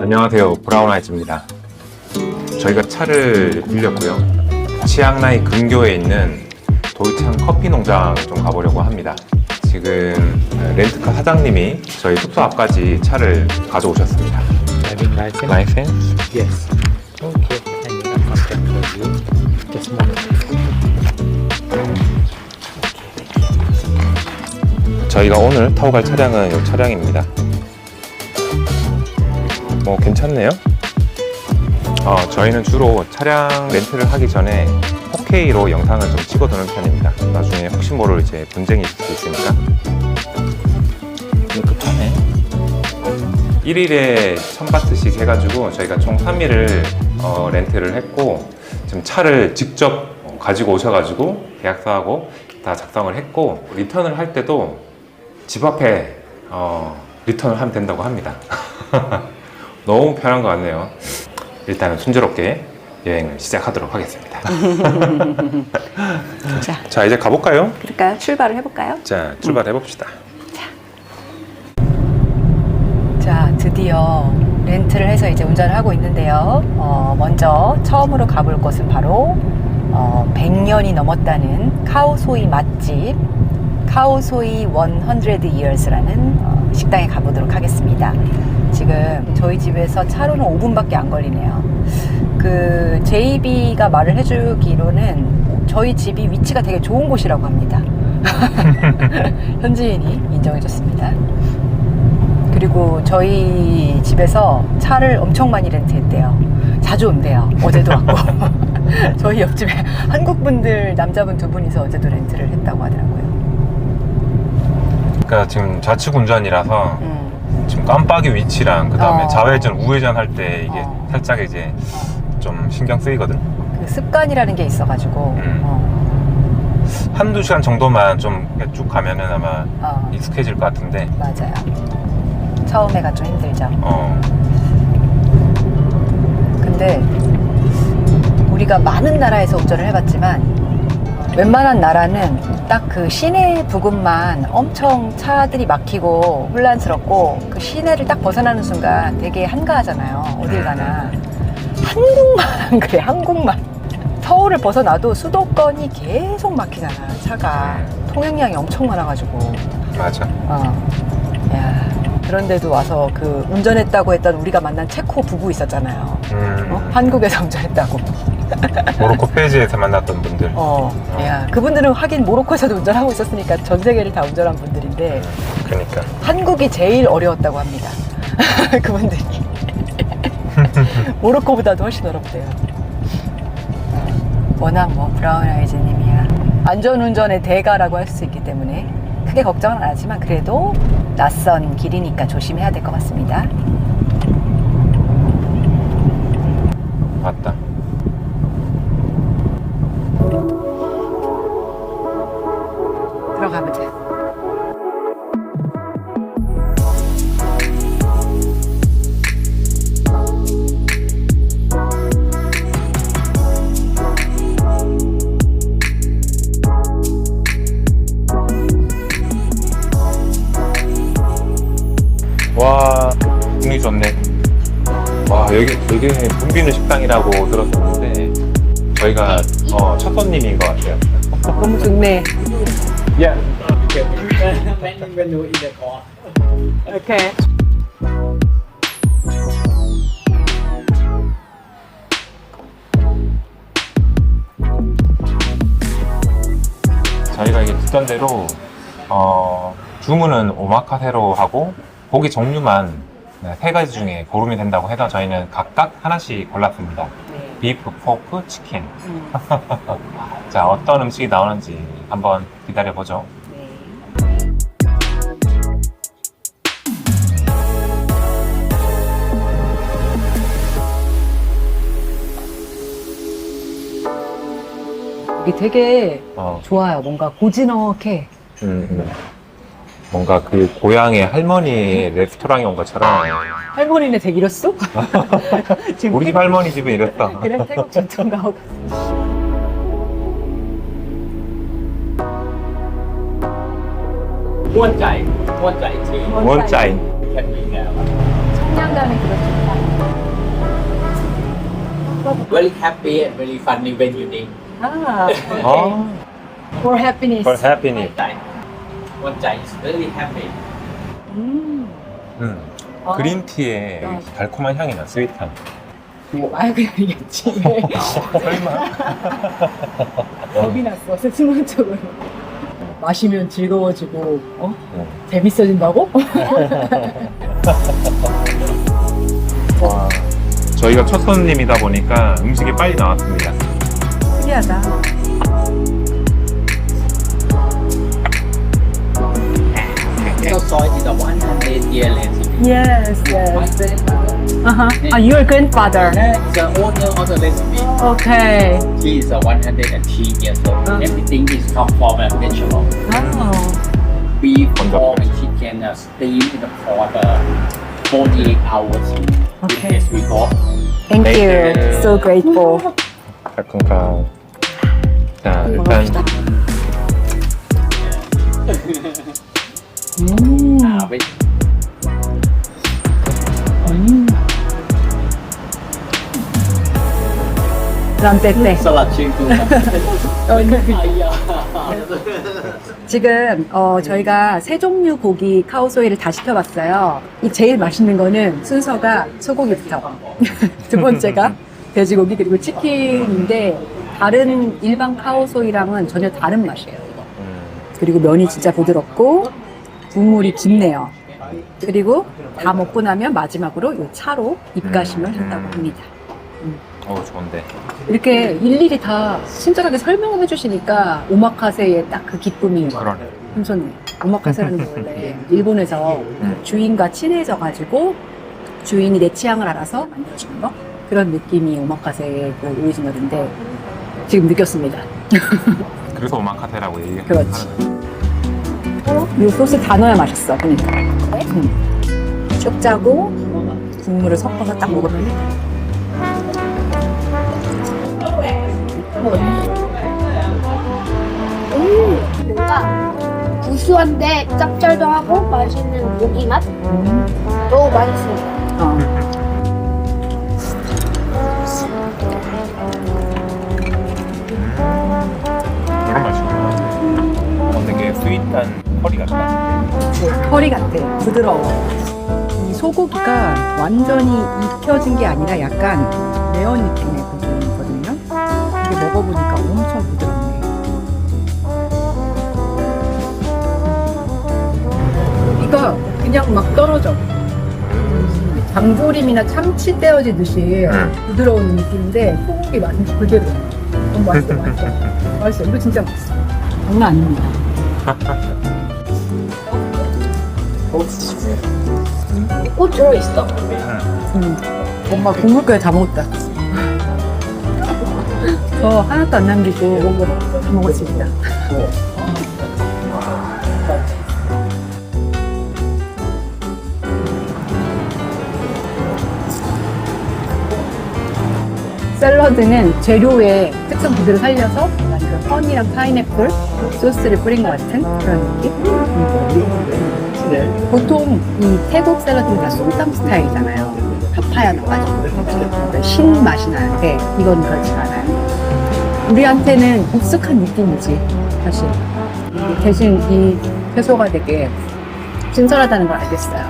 안녕하세요. 브라운 아이즈입니다. 저희가 차를 빌렸고요. 치앙라이 근교에 있는 도이창 커피 농장 좀 가보려고 합니다. 지금 렌트카 사장님이 저희 숙소 앞까지 차를 가져오셨습니다. Driving license? 라이센스? Yes. Okay. I need a contact for you. Just a moment. 저희가 오늘 타고 갈 차량은 이 차량입니다. 뭐 괜찮네요. 어, 저희는 주로 차량 렌트를 하기 전에 4K로 영상을 좀 찍어두는 편입니다. 나중에 혹시 모를 이제 분쟁이 있을 수 있으니까. 급하네. 1일에 1000바트씩 해가지고 저희가 총 3일을 어, 렌트를 했고 지금 차를 직접 가지고 오셔가지고 계약서하고 다 작성을 했고 리턴을 할 때도 집 앞에 어, 리턴을 하면 된다고 합니다. 너무 편한 것 같네요. 일단은 순조롭게 여행을 시작하도록 하겠습니다. 자, 자 이제 가볼까요? 그럴까요? 출발을 해볼까요? 자 출발해 봅시다. 자, 드디어 렌트를 해서 이제 운전을 하고 있는데요. 어, 먼저 처음으로 가볼 곳은 바로 어, 100년이 넘었다는 카오소이 맛집 카오소이 100 Years라는 어, 식당에 가보도록 하겠습니다. 지금 저희 집에서 차로는 5분밖에 안 걸리네요. 그 JB가 말을 해주기로는 저희 집이 위치가 되게 좋은 곳이라고 합니다. 현지인이 인정해줬습니다. 그리고 저희 집에서 차를 엄청 많이 렌트했대요. 자주 온대요. 어제도 왔고. 저희 옆집에 한국 분들 남자분 두 분이서 어제도 렌트를 했다고 하더라고요. 그러니까 지금 좌측 운전이라서 음, 지금 깜빡이 위치랑 그 다음에 어. 좌회전, 우회전 할 때 이게 어. 살짝 이제 좀 신경 쓰이거든. 그 습관이라는 게 있어가지고. 음. 어, 한두 시간 정도만 좀 쭉 가면은 아마 어, 익숙해질 것 같은데, 맞아요. 처음에가 좀 힘들죠. 어, 근데 우리가 많은 나라에서 운전을 해봤지만 웬만한 나라는 딱 그 시내 부근만 엄청 차들이 막히고 혼란스럽고 그 시내를 딱 벗어나는 순간 되게 한가하잖아요. 어딜 가나. 한국만 안 그래, 한국만. 서울을 벗어나도 수도권이 계속 막히잖아, 차가. 통행량이 엄청 많아가지고. 맞아. 어. 야, 그런데도 와서 그 운전했다고 했던 우리가 만난 체코 부부 있었잖아요. 음, 어? 한국에서 운전했다고. 모로코 페이지에서 만났던 분들. 어, 야, 그분들은 하긴 모로코에서도 운전하고 있었으니까 전 세계를 다 운전한 분들인데 그러니까. 한국이 제일 어려웠다고 합니다. 그분들이. 모로코보다도 훨씬 어렵대요. 워낙 뭐 브라운 아이즈님이야. 안전운전의 대가라고 할 수 있기 때문에 크게 걱정은 안 하지만 그래도 낯선 길이니까 조심해야 될 것 같습니다. 여기 되게 붐비는 식당이라고 들었었는데, 저희가 어, 첫 손님인 것 같아요. 너무 좋네. Yeah. Okay. Planning menu in the car. 저희가 이게 듣던 대로 어, 주문은 오마카세로 하고 고기 종류만 네, 세 가지 중에 고르면 된다고 해서 저희는 각각 하나씩 골랐습니다. 네. 비프, 포크, 치킨. 음, 자, 어떤 음식이 나오는지 한번 기다려 보죠. 네. 이게 되게 어, 좋아요. 뭔가 고즈넉해. 음, 음. 뭔가 그 고향의 할머니 레스토랑에 온 것처럼 할머니네 댁 이랬어? 지금 우리 집 태국- 할머니 집은 이랬어. 그래 태국 전통 가고 Muôn chảy, muôn chảy chứ. 원짜인. Be now. 청량감이 그렇죠. very happy and very funny when you drink. 아, 아, for happiness. for happiness. Time is very happy. 음. 음. 아. 그린티에 어. 달콤한 향이 나, 스윗한. 아유 그냥 얘기했지. 설마? 겁이 났어 순간적으로. 마시면 즐거워지고 어? 음. 재밌어진다고? 와. 저희가 첫 손님이다 보니까 음식이 빨리 나왔습니다. 신기하다. So soy is a 100 year recipe. Yes, My yes. grandmother Uh-huh. Ah, your grandfather. is the owner of the recipe. Okay. She is a 103 years old. Uh. Everything is come from a vegetable. Oh. Beef, Wonderful. pork, and chicken uh, steam in the pot uh, 48 hours. Okay. With this we got. Thank Thank you. you. So grateful. 달콤한. 자, 일단 salad chicken. 지금 어, 저희가 세 종류 고기 카오소이를 다 시켜봤어요. 이 제일 맛있는 거는 순서가 소고기부터 두 번째가 돼지고기 그리고 치킨인데 다른 일반 카오소이랑은 전혀 다른 맛이에요. 이거. 음, 그리고 면이 진짜 부드럽고 국물이 깊네요. 그리고 다 먹고 나면 마지막으로 이 차로 입가심을 음. 한다고 합니다. 어우, 좋은데. 이렇게 일일이 다 친절하게 설명을 해주시니까 오마카세의 딱 그 기쁨이 그러네. 엄청네. 오마카세라는 게 원래 일본에서 주인과 친해져가지고 주인이 내 취향을 알아서 만들어주는 거 그런 느낌이 오마카세의 그 오리지널인데 지금 느꼈습니다. 그래서 오마카세라고 얘기하는 그 렇지. 이 소스 다 넣어야 맛있어. 그러니까. 음. 쭉 짜고 국물을 섞어서 딱 먹으면 음, 뭔가 구수한데 짭짤도 하고 맛있는 고기 맛? 너무 맛있습니다. 어. 그런 맛이구나. 어, 되게 스윗한 커리 같다. 커리 같아. 부드러워. 이 소고기가 완전히 익혀진 게 아니라 약간 매운 느낌의 고기거든요. 이게 먹어보니까 엄청 부드럽네. 이거 그냥 막 떨어져. 장조림이나 참치 떼어지듯이 음. 부드러운 느낌인데 소고기 맛이 그대로. 너무 맛있어, 맛있어. 맛있어. 이거 진짜 맛있어. 장난 아닙니다. 꽃 들어있어. 음, 엄마 국물까지 다 먹었다. 저 하나도 안 남기고 다 먹었습니다. 샐러드는 재료의 특성 그대로 살려서 약간 그 파인애플 소스를 뿌린 것 같은 그런 느낌? 음. 보통 이 태국 샐러드는 다 솜땀 스타일이잖아요. 파파야 넣어가지고 신 맛이 나는데 이건 그렇지 않아요. 우리한테는 익숙한 느낌이지 사실. 대신 이 채소가 되게 신선하다는 걸 알겠어요.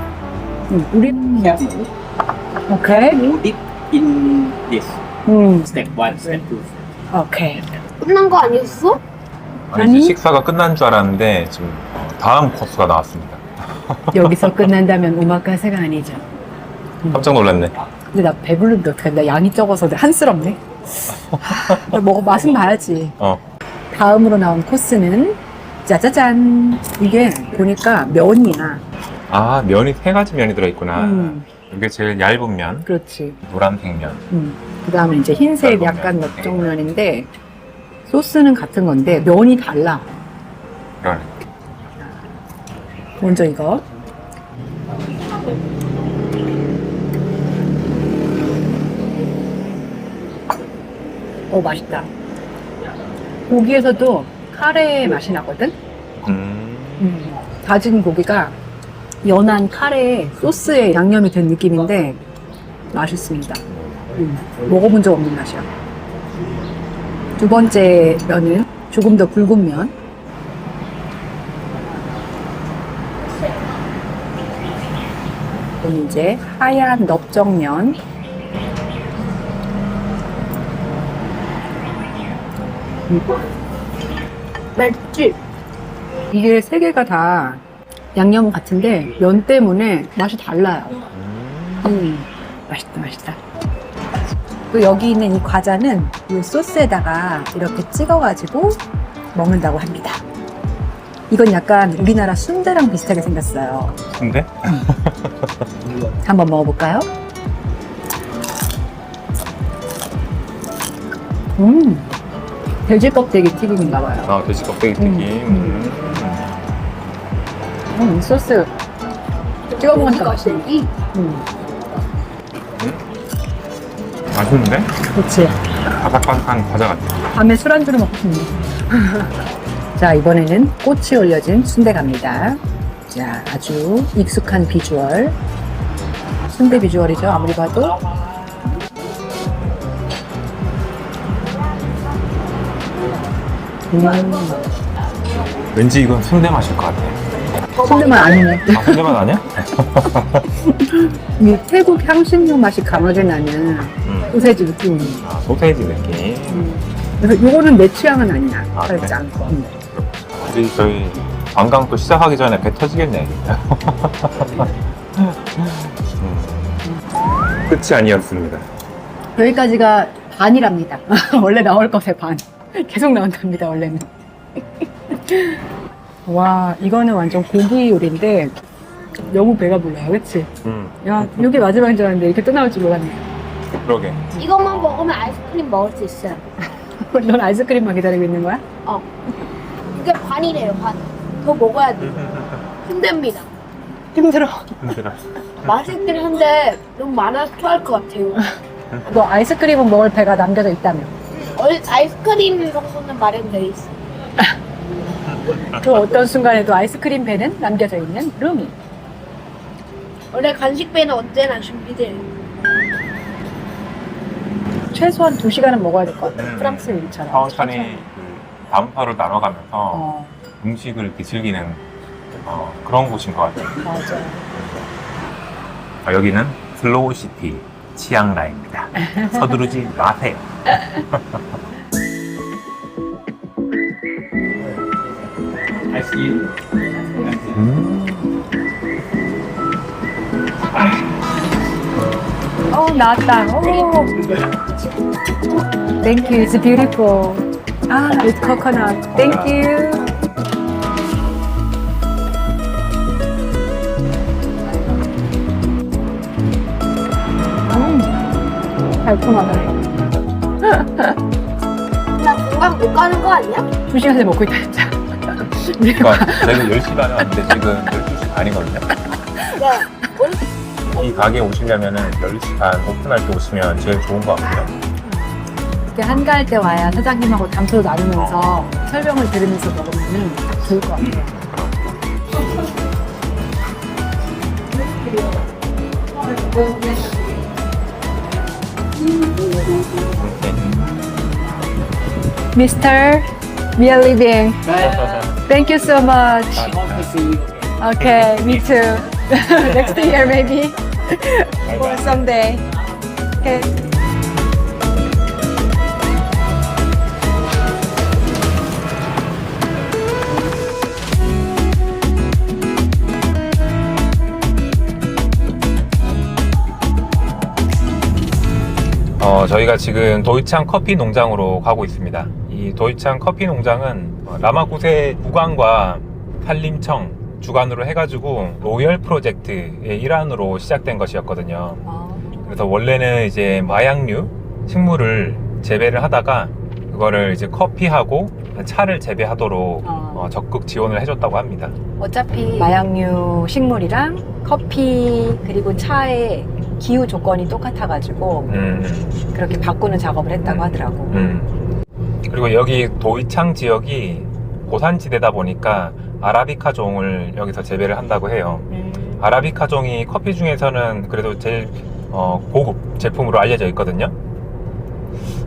음, 우리 Careful. 오케이. Dip in this. 음, Step one, step two. 오케이. 끝난 거 아니었어? 아니, 식사가 끝난 줄 알았는데 지금 다음 코스가 나왔습니다. 여기서 끝난다면 오마카세가 아니죠. 깜짝 놀랐네. 근데 나 배부른데 어떡해. 나 양이 적어서 한스럽네. 나 먹어 맛은 봐야지. 어, 다음으로 나온 코스는 짜자잔. 이게 보니까 면이야. 아 면이 세 가지 면이 들어있구나. 음, 이게 제일 얇은 면, 그렇지. 노란색 면. 음. 그 다음에 이제 흰색 얇은 약간 면. 넓적면인데 소스는 같은 건데 면이 달라. 그러네. 먼저 이거. 어, 맛있다. 고기에서도 카레 맛이 나거든? 음, 음, 다진 고기가 연한 카레 소스에 양념이 된 느낌인데 맛있습니다. 음, 먹어본 적 없는 맛이야. 두 번째 면은 조금 더 굵은 면. 이제 하얀 넓적면. 맵지? 이게 세 개가 다 양념 같은데 면 때문에 맛이 달라요. 음, 맛있다, 맛있다. 또 여기 있는 이 과자는 이 소스에다가 이렇게 찍어가지고 먹는다고 합니다. 이건 약간 우리나라 순대랑 비슷하게 생겼어요. 근데? 한번 먹어볼까요? 음, 돼지 껍데기 튀김인가 봐요. 아, 돼지 껍데기 튀김. 음. 음, 이 소스 찍어 먹으니까 맛있네. 껍데기? 음, 맛있는데? 그렇지. 바삭바삭한 과자 같아. 밤에 술안주로 먹고 싶네. 자, 이번에는 꽃이 올려진 순대 갑니다. 자, 아주 익숙한 비주얼. 순대 비주얼이죠, 아무리 봐도. 음, 왠지 이건 순대 맛일 것 같아. 순대만 아니네. 아, 순대 맛 아니야? 이 태국 향신료 맛이 강하게 나는 음. 소세지 느낌. 아, 소세지 느낌. 그래서 이거는 내 취향은 아니야. 아, 그래? 음. 우리 저희 관광 또 시작하기 전에 배 터지겠네. 음. 끝이 아니었습니다. 여기까지가 반이랍니다. 원래 나올 것의 반. 계속 나온답니다, 원래는. 와, 이거는 완전 고기 요리인데 너무 배가 불러요, 그치? 음, 야, 이게 마지막인 줄 알았는데 이렇게 또 나올 줄 몰랐네. 그러게. 이것만 먹으면 아이스크림 먹을 수 있어요. 넌 아이스크림만 기다리고 있는 거야? 어. 반이래요, 반. 더 먹어야 돼. 힘듭니다. 힘들어. 힘들어. 맛있긴 한데 너무 많아서 토할 것 같아요. 너 아이스크림은 먹을 배가 남겨져 있다며. 원래 아이스크림 정도는 마련돼 있어. 그 어떤 순간에도 아이스크림 배는 남겨져 있는 루미. 원래 간식배는 언제나 준비돼 요. 최소한 2시간은 먹어야 될 것 같아. 음. 프랑스 일처럼. 천천히 그 다음파로 나눠가면서 어, 음식을 이렇게 즐기는 어, 그런 곳인 것 같아요. 맞아. 아, 여기는 슬로우 시티 치앙라입니다. 서두르지 마세요. Cream. 어, 나왔다. 오. Thank you. It's beautiful. 아, with coconut. Thank you. 음, 달콤하다. 나 공감 못 가는 거 아니야? 두 시간째 먹고 있다, 진짜. 그러니까 저희가 10시간에 왔는데 지금 12시 반이거든요. 네. 이 가게 오시려면은 10시 반 오픈할 때 오시면 제일 좋은 것 같고요. 이렇게 한가할 때 와야 사장님하고 담소 나누면서 설명을 들으면서 먹으면 딱 좋을 것 같아요. Mister, we are leaving. Thank you so much. Okay, me too. Next year maybe. or someday. Okay. 어, 저희가 지금 도이창 커피 농장으로 가고 있습니다. 이 도이창 커피 농장은 어, 라마구세 구간과 산림청 주관으로 해가지고 로열 프로젝트의 일환으로 시작된 것이었거든요. 그래서 원래는 이제 마약류 식물을 재배를 하다가 그거를 이제 커피하고 차를 재배하도록 어. 어, 적극 지원을 해줬다고 합니다. 어차피 마약류 식물이랑 커피 그리고 차의 기후 조건이 똑같아가지고 음, 그렇게 바꾸는 작업을 했다고 하더라고. 음. 그리고 여기 도이창 지역이 고산지대다 보니까 아라비카 종을 여기서 재배를 한다고 해요. 음. 아라비카 종이 커피 중에서는 그래도 제일 어, 고급 제품으로 알려져 있거든요.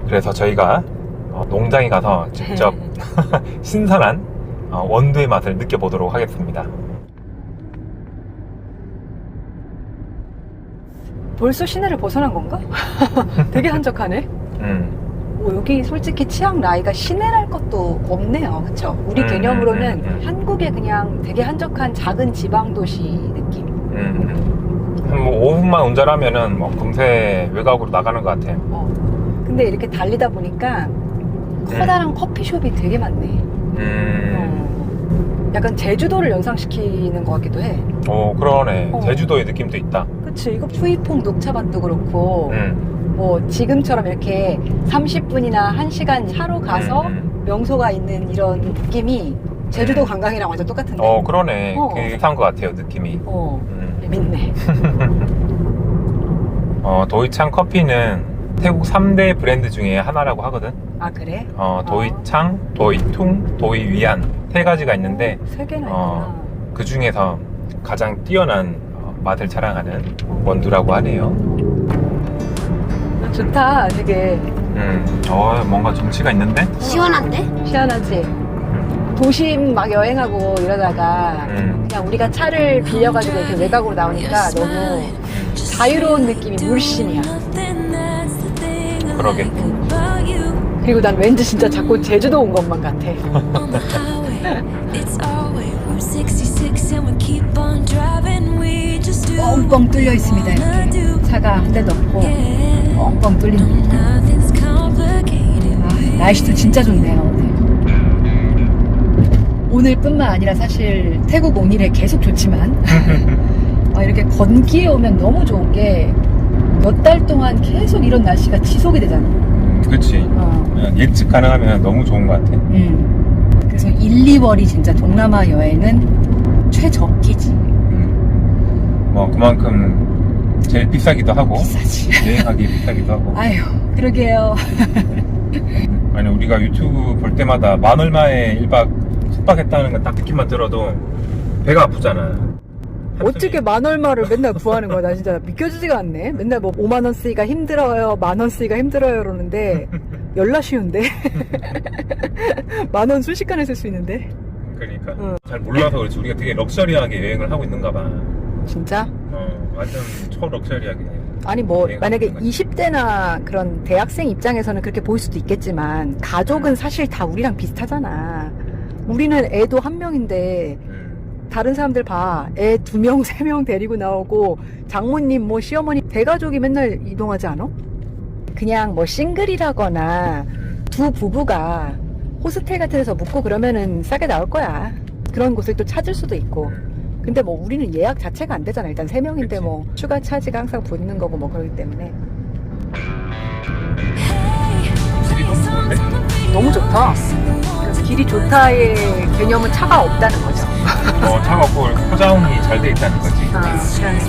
그래서 저희가 어, 농장에 가서 직접 신선한 어, 원두의 맛을 느껴보도록 하겠습니다. 벌써 시내를 벗어난 건가? 되게 한적하네. 음, 뭐 여기 솔직히 치앙 라이가 시내랄 것도 없네요. 그쵸? 우리 음, 개념으로는 음, 음, 음. 한국의 그냥 되게 한적한 작은 지방 도시 느낌. 음, 음. 한뭐 5분만 운전하면은 뭐 금세 외곽으로 나가는 것 같아. 어. 근데 이렇게 달리다 보니까 커다란 커피숍이 되게 많네. 음, 어. 약간 제주도를 연상시키는 것 같기도 해. 어 그러네. 어. 제주도의 느낌도 있다. 그치? 이거 푸이퐁 녹차밭도 그렇고, 음, 뭐 지금처럼 이렇게 30분이나 1시간 차로 가서 음, 명소가 있는 이런 느낌이 제주도 관광이랑 완전 똑같은데. 어 그러네. 어. 비슷한 것 같아요 느낌이. 어, 음. 재밌네. 어, 도이창 커피는 태국 3대 브랜드 중에 하나라고 하거든. 아, 그래? 어, 도이창, 도이퉁, 도이위안 세 가지가 있는데 세 개나 어. 그 중에서 가장 뛰어난 어, 맛을 자랑하는 원두라고 하네요. 좋다, 되게. 음, 어, 뭔가 정치가 있는데? 시원한데? 시원하지? 도심 막 여행하고 이러다가 음, 그냥 우리가 차를 빌려가지고 이렇게 외곽으로 나오니까 너무 자유로운 느낌이 물씬이야. 그러게. 그리고 난 왠지 진짜 자꾸 제주도 온 것만 같아. 뻥뻥 뚫려 있습니다, 이렇게. 차가 한 대도 없고, 뻥뻥 뚫립니다. 아, 날씨도 진짜 좋네요, 오늘. 오늘뿐만 아니라 사실 태국 온 이래 계속 좋지만, 아, 이렇게 건기에 오면 너무 좋은 게, 몇 달 동안 계속 이런 날씨가 지속이 되잖아. 음, 그치. 어. 예측 가능하면 너무 좋은 것 같아. 음. 그래서 1, 2월이 진짜 동남아 여행은 최적기지. 음. 뭐, 그만큼 제일 비싸기도 하고, 비싸지. 여행하기 비싸기도 하고. 아유, 그러게요. 아니 우리가 유튜브 볼 때마다 만 얼마에 1박 숙박했다는 거딱 듣기만 들어도 배가 아프잖아. 어떻게 만 얼마를 맨날 구하는 거야? 나 진짜 믿겨지지가 않네. 맨날 뭐 5만 원 쓰기가 힘들어요, 만 원 쓰기가 힘들어요 그러는데 열나 쉬운데 만 원 순식간에 쓸 수 있는데 그러니까 응. 잘 몰라서 그렇지 우리가 되게 럭셔리하게 여행을 하고 있는가 봐. 진짜? 어, 완전 초럭셔리하게. 아니 뭐 만약에 있는 거지. 20대나 그런 대학생 입장에서는 그렇게 보일 수도 있겠지만 가족은 사실 다 우리랑 비슷하잖아. 우리는 애도 한 명인데 음, 다른 사람들 봐. 애 두 명, 세 명 데리고 나오고, 장모님, 뭐, 시어머니, 대가족이 맨날 이동하지 않아? 그냥 뭐, 싱글이라거나, 음. 두 부부가 호스텔 같은 데서 묵고 그러면은 싸게 나올 거야. 그런 곳을 또 찾을 수도 있고. 음. 근데 뭐, 우리는 예약 자체가 안 되잖아. 일단 세 명인데 그치. 뭐, 추가 차지가 항상 붙는 거고 뭐, 그러기 때문에. 너무 좋다. 그래서 길이 좋다의 개념은 차가 없다는 거죠. 어, 차가 없고 포장이 잘 돼 있다는 거지. 아, 그러네.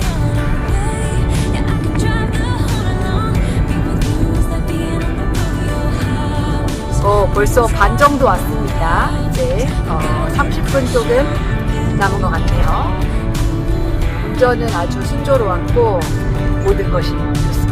어, 벌써 반 정도 왔습니다. 이제 어, 30분 조금 남은 것 같네요. 운전은 아주 순조로웠고 모든 것이 좋습니다.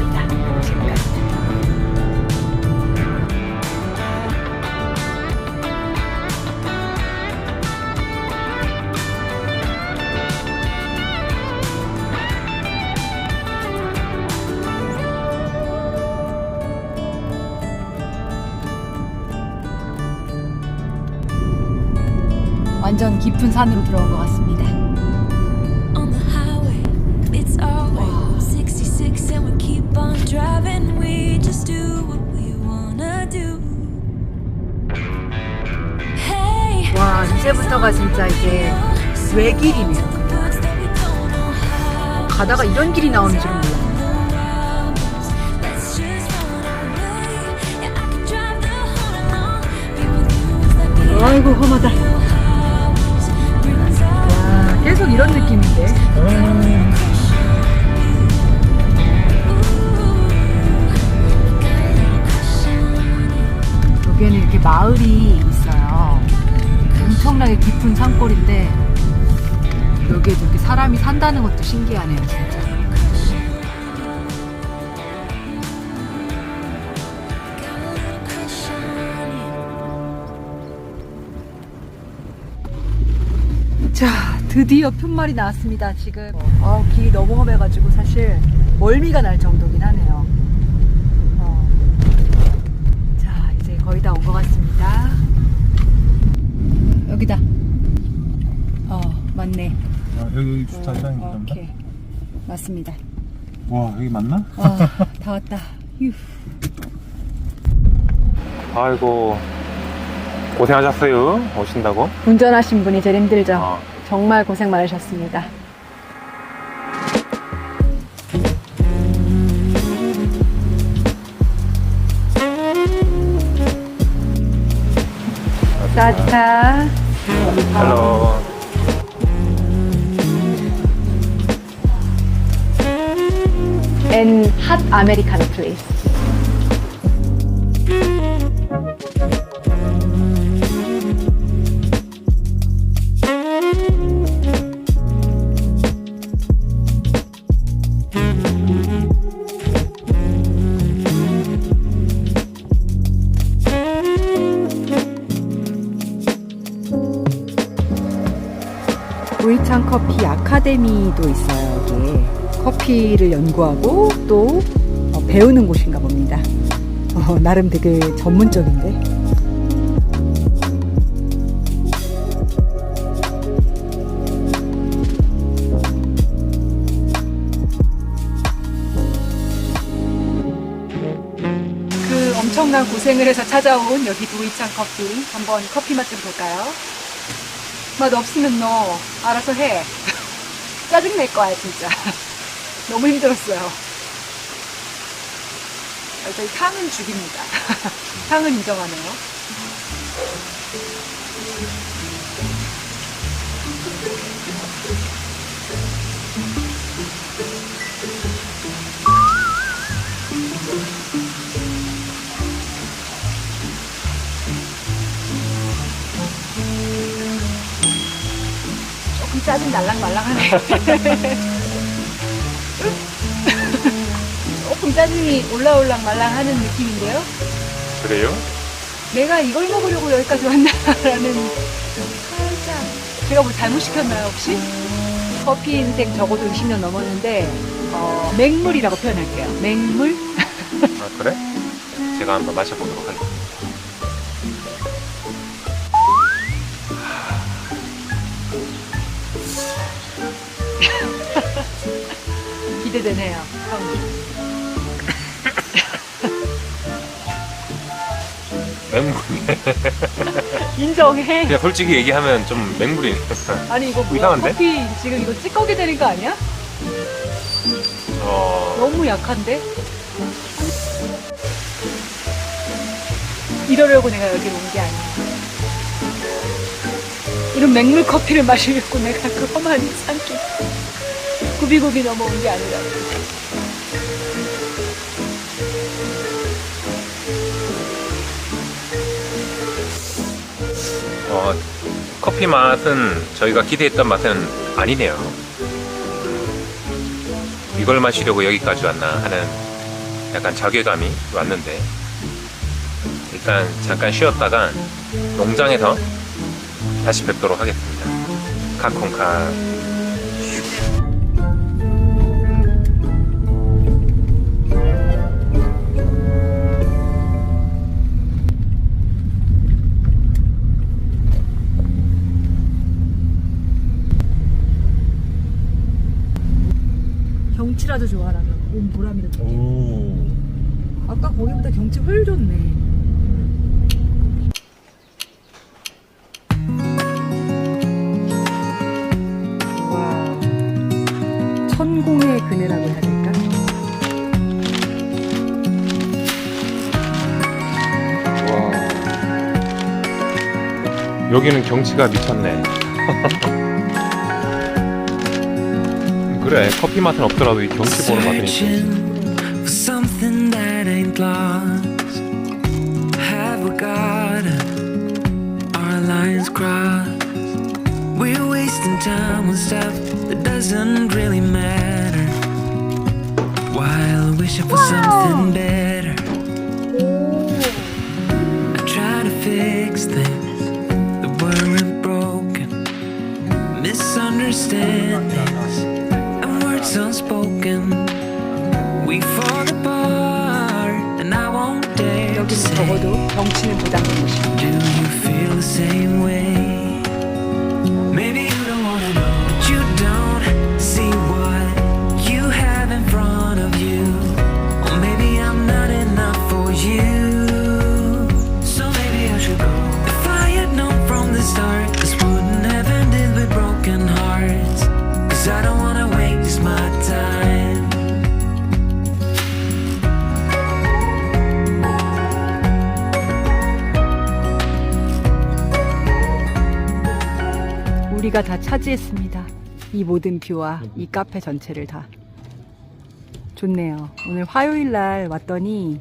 깊은 산으로 들어온 것 같습니다. On the highway, it's our way. 66 and we keep on driving. We just do what we wanna do. Hey, 와, 이제부터가 진짜 이제 외길이네요. 가다가 이런 길이 나오는 줄은 being 아이고, 험하다. 계속 이런 느낌인데. 음. 여기에는 이렇게 마을이 있어요. 엄청나게 깊은 산골인데 여기에 이렇게 사람이 산다는 것도 신기하네요, 진짜. 자, 드디어 푯말이 나왔습니다, 지금. 어, 길이 너무 험해가지고 사실 멀미가 날 정도긴 하네요. 어. 자, 이제 거의 다 온 것 같습니다. 여기다. 어, 맞네. 아, 여기 주차장인가? 어, 오케이. 맞습니다. 와 여기 맞나? 어, 다 왔다. 휴. 아이고 고생하셨어요. 오신다고. 운전하신 분이 제일 힘들죠. 어. 정말 고생 많으셨습니다. 따뜻하. 헬로. and hot Americano, please. 커피 아카데미도 있어요, 여기에. 커피를 연구하고 또 어, 배우는 곳인가 봅니다. 어, 나름 되게 전문적인데. 그 엄청난 고생을 해서 찾아온 여기 도이창 커피. 한번 커피 맛 좀 볼까요? 맛 없으면 너 알아서 해. 짜증낼 거야, 진짜. 너무 힘들었어요. 저희 탕은 죽입니다. 탕은 인정하네요. 짜증 날랑말랑하네. 조금 짜증이 올라올랑 말랑하는 느낌인데요. 그래요? 내가 이걸 먹으려고 여기까지 왔나라는 살짝 제가 뭐 잘못 시켰나요 혹시? 커피 인생 적어도 20년 넘었는데 어, 맹물이라고 표현할게요. 맹물? 아 그래? 제가 한번 마셔보도록 하겠습 기대되네요. 형. 맹물이네. 인정해. 그냥 솔직히 얘기하면 좀 맹물이네. 아니 이거 뭐야? 이상한데? 커피 지금 이거 찌꺼기 되는 거 아니야? 어, 너무 약한데? 이러려고 내가 여기 온 게 아니야. 이런 맹물 커피를 마시려고 내가 그 험한 산길 구비구비 넘어온 게 아니라. 어, 커피 맛은 저희가 기대했던 맛은 아니네요. 이걸 마시려고 여기까지 왔나 하는 약간 자괴감이 왔는데 일단 잠깐 쉬었다가 농장에서 다시 뵙도록 하겠습니다. 카콩카. 경치라도 좋아라면 온 보람이 느껴. 오. 아까 거기보다 경치 훨 좋네. 와, 천공의 그네라고 해야 될까? 여기는 경치가 미쳤네. 그래 커피 맛은 없더라도 이 경치 보는 맛은 있지. Searching for something that ain't lost. Have we got our lines crossed? We're wasting time on stuff that doesn't really matter. While wishing for something better. I try to fix things that weren't broken. Miss misunderstandings and words unspoken. We fall apart, and I won't dare to 여기는 say. 적어도 경치는 보장된 곳이에요. Do you feel the same way? 우리가 다 차지했습니다. 이 모든 뷰와 이 카페 전체를 다. 좋네요. 오늘 화요일 날 왔더니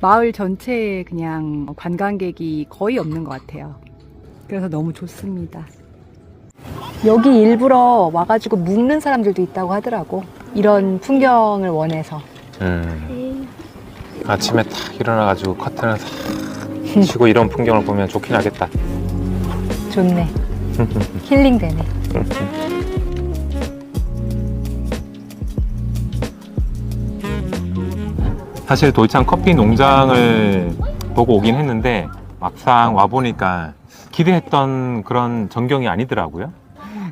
마을 전체에 그냥 관광객이 거의 없는 것 같아요. 그래서 너무 좋습니다. 여기 일부러 와가지고 묵는 사람들도 있다고 하더라고. 이런 풍경을 원해서. 음. 아침에 딱 일어나가지고 커튼을 싹 치고 이런 풍경을 보면 좋긴 하겠다. 좋네. 힐링되네. 사실 도이창 커피 농장을 보고 오긴 했는데 막상 와 보니까 기대했던 그런 전경이 아니더라고요.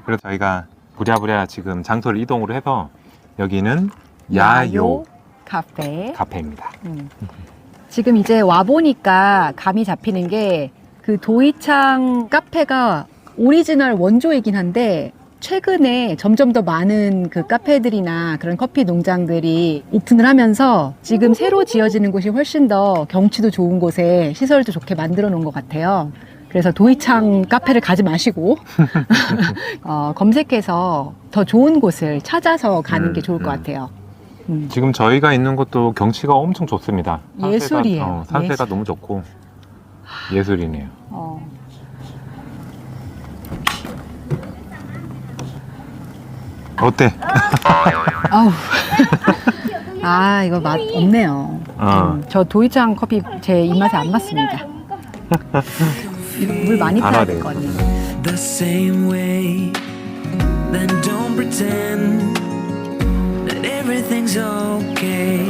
그래서 저희가 부랴부랴 지금 장소를 이동을 해서 여기는 야요 카페. 카페입니다. 음. 지금 이제 와 보니까 감이 잡히는 게 그 도이창 카페가 오리지널 원조이긴 한데 최근에 점점 더 많은 그 카페들이나 그런 커피 농장들이 오픈을 하면서 지금 새로 지어지는 곳이 훨씬 더 경치도 좋은 곳에 시설도 좋게 만들어 놓은 것 같아요. 그래서 도이창 카페를 가지 마시고 어, 검색해서 더 좋은 곳을 찾아서 가는 음, 게 좋을 것 음. 같아요. 음. 지금 저희가 있는 곳도 경치가 엄청 좋습니다. 산세가- 예술이에요. 어, 산세가 예술. 너무 좋고 예술이네요. 어. 어때? 아우. 아, 이거 맛 없네요. 어. 음, 저 도이창 커피 제 입맛에 안 맞습니다. 물 많이 타야 될것 같네요. the same way. Then don't pretend that everything's okay.